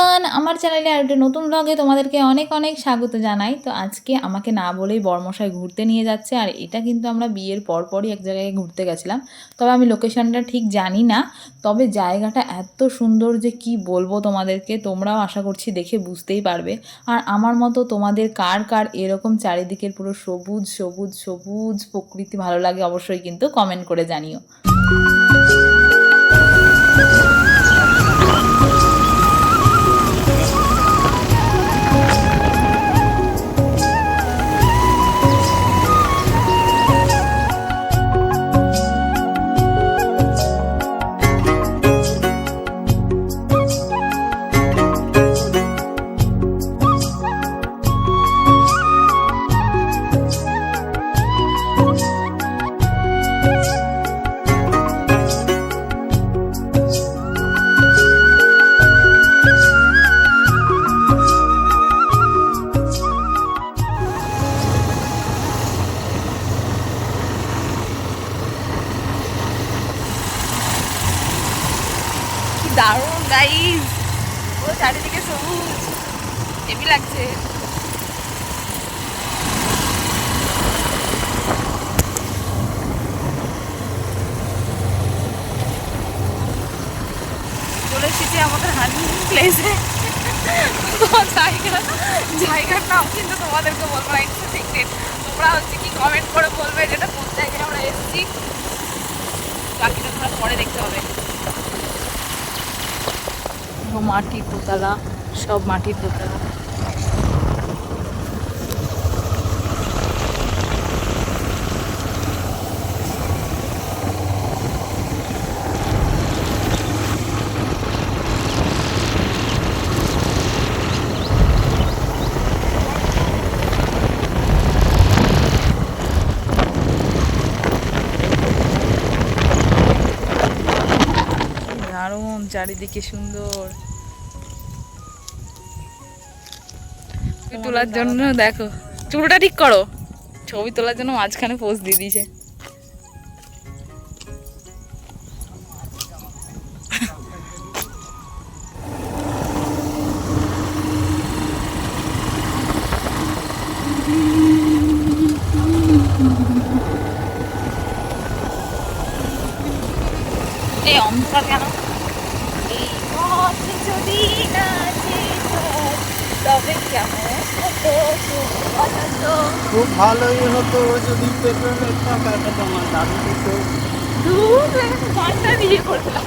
Everyone আমার চ্যানেলে আর একটা নতুন ব্লগে তোমাদেরকে অনেক অনেক স্বাগত জানাই। তো আজকে আমাকে না বলেই বর্মশাই ঘুরতে নিয়ে যাচ্ছে, আর এটা কিন্তু আমরা বিয়ের পরপরই এক জায়গায় ঘুরতে গেছিলাম। তবে আমি লোকেশনটা ঠিক জানি না, তবে জায়গাটা এত সুন্দর যে কি বলব তোমাদেরকে, তোমরাও আশা করছি দেখে বুঝতেই পারবে। আর আমার মতো তোমাদের কার কার এরকম চারিদিকের পুরো সবুজ সবুজ সবুজ প্রকৃতি ভালো লাগে অবশ্যই কিন্তু কমেন্ট করে জানিও। দারুণ গাইস পুরো চারিদিকে সবুজ। হেভি লাগছে। চলে এসেছি আমাদের হানি প্লেসে জায়গা, জায়গার নাম কিন্তু তোমাদেরকে বলব না তোমরা হচ্ছে কি কমেন্ট করে বলবে যেটা কোন জায়গায় আমরা এসেছি। বাকিটা তোমরা পরে দেখতে হবে। ও মাটির দোতলা সব মাটির দোতলা দারুণ চারিদিকে সুন্দর। তোলার জন্য দেখো চুলটা ঠিক করো। ছবি তোলার জন্য মাঝখানে পোজ দিয়ে দিয়েছে। এই অন্ধকার কেন? যদি না তবে কেমন হতো খুব ভালোই হতো যদি পেট্রোলের টাকাটা তোমার দাম দিত দু গানটা করতাম। করলাম